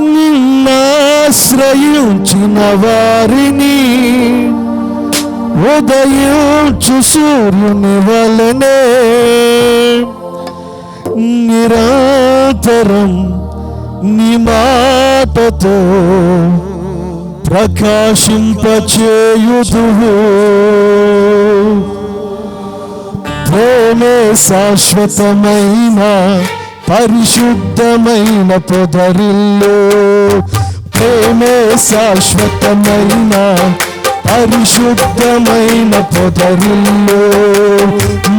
నిన్నాశ్రయించిన వారిని ఉదయించు సూర్యుని వలనే నిరంతరం నీ మాటతో ప్రకాశింపచేయుదువు. ప్రేమే శాశ్వతమైన పరిశుద్ధమైన పొదరిల్లో ప్రేమే శాశ్వతమైన పరిశుద్ధమైన పొదరిల్లో.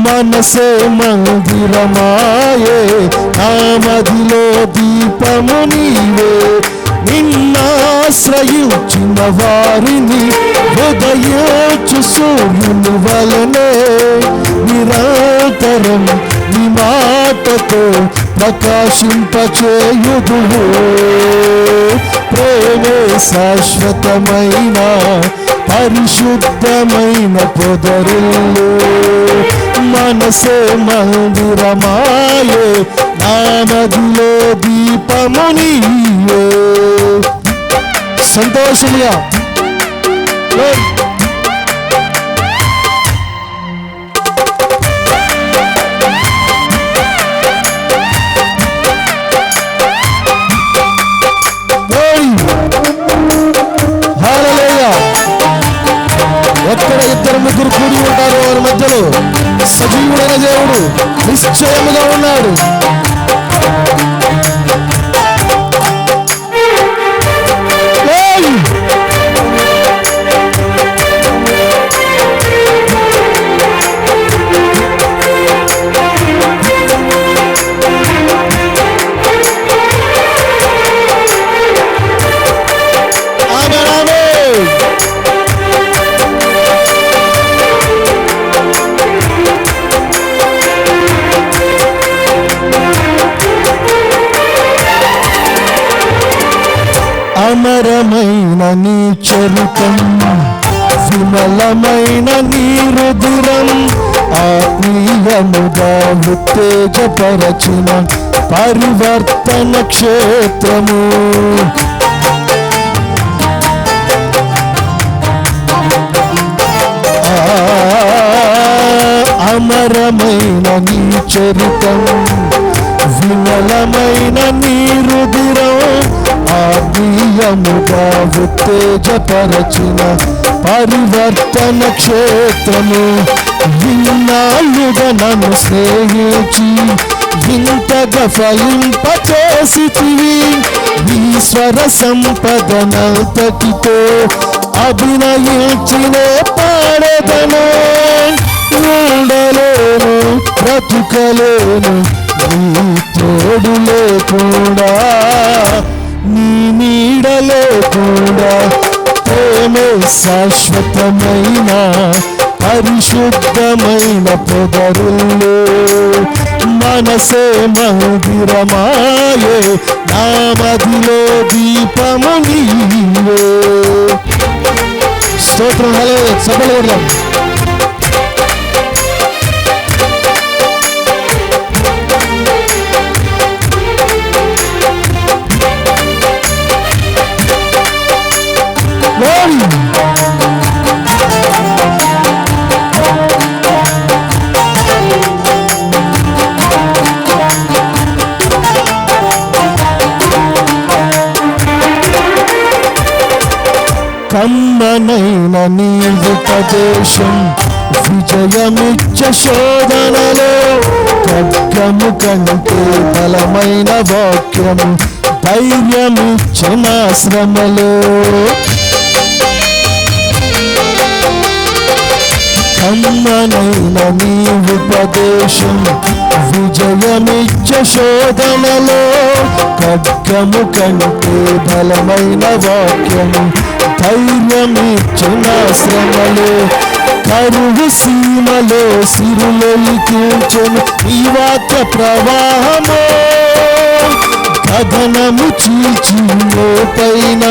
మనసే మందిరమాయే నామదిలో దీపము నీవే. నిన్నాశ్రయించిన వారిని హృదయోచు సూర్యుని వలనే నిరంతరం నీ మాటతో ప్రకాశింపచేయుదువు ప్రేమే శాశ్వతమైన పరిశుద్ధమైన పొదరిల్లు. మనసే మందిరమాయే నామదిలో దీపము నీవే సంతోషముగా Joy స్వరూపం విమలమైన నీ రుధిరం ఆత్మీయముగా ఉత్తేజపరచిన పరివర్తన క్షేత్రము. అమరమైన నీ చరితం విమలమైన నీ రుధిరం ఆత్మీయముగా ఉత్తేజపరచిన పరివర్తన క్షేత్రము విన్నాళ్ళుగా నన్ను స్నేహించి ఇంతగా ఫలింపచేసితివి ఈశ్వర సంపదనంతటితో అభినయించిన పాడదను. ఉండలేను బ్రతుకలేను తోడు లేకుండా నీడ కూడా ప్రేమే శాశ్వతమైన పరిశుద్ధమైన పొదరుల్లో మనసే మందిరమాయే నామదిలో దీపము నీవే. స్తోత్రం హలో సభలు స్తంభనైన నీ ఉపదేశం విజయమిచ్చ శోధనలో ఖడ్గము కంటే బలమైన వాక్యము ధైర్యమిచ్చిన శ్రమలో కమ్మనైన నీ ఉపదేశం విజయమిచ్చ శోధనలో ఖడ్గము కంటే బలమైన వాక్యము ధైర్యమిచ్చిన శ్రమలో కరువు సీమలో సిరులొలికించెను ఈ వాక్య ప్రవాహము. గగనము చీల్చి పైన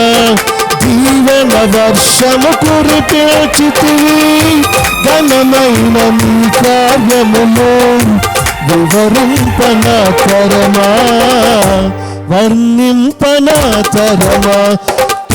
దీవెన వర్షము కురిపేచితివి. ఘనమైన నీ కార్యములు వివరింపన తరమా వర్ణింపన తరమా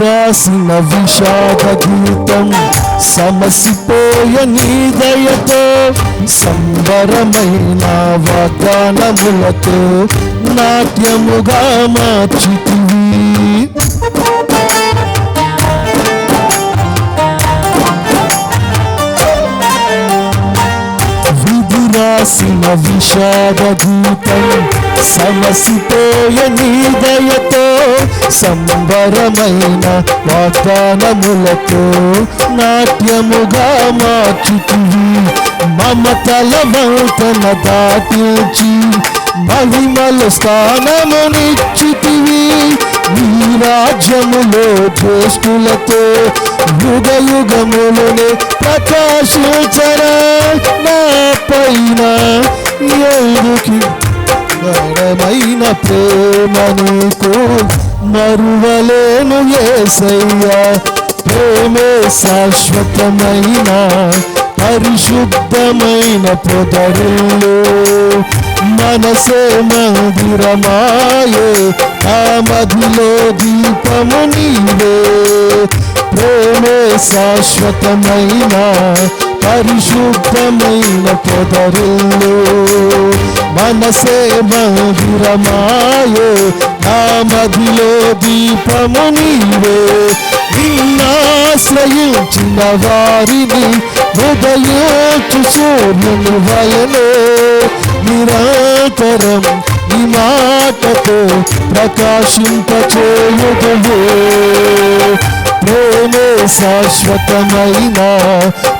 రాసిన విషాద గీతం సమసిపోయ నీ దయతో సంబరమైన వాగ్దానములతో నాట్యముగా మార్చి విధి రాసిన విషాద గీతం సమసిపోయ నీ సంబరమైన వాగ్దానములతో నాట్యముగా మార్చుతివి మమతల వంతన దాటించి మహిమలు స్థానమునిచ్చుతివి. నీ రాజ్యములో జ్యేష్ఠులతో యుగ యుగములనే ప్రకాశించరా నా పైన ఎందుకి గడమైన ప్రేమను నీకు మరువలేను ఏసయ్యా? ప్రేమే శాశ్వతమైన పరిశుద్ధమైన పొదరులు మనసే మందిరమాయే ఆ మదిలో దీపము నీవే. శాశ్వతమైన పరిశుద్ధమైన పొదరులు మనసే మందిరమాయే ఆ మదిలో దీపము నీవే. నిన్నాశ్రయించిన వారిని హృదయోచు సూర్యుని వలనే నిరంతరం ఈ మాటతో ప్రకాశింపచేయుదువే. ప్రేమే శాశ్వతమైన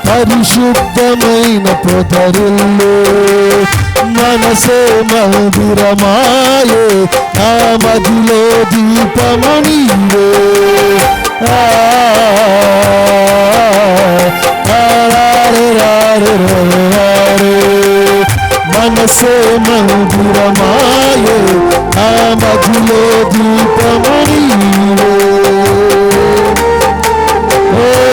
పరిశుద్ధమైన పొదరుల్లో. మనసే మందిరమాయే ఆ మదిలో దీపము ఆ,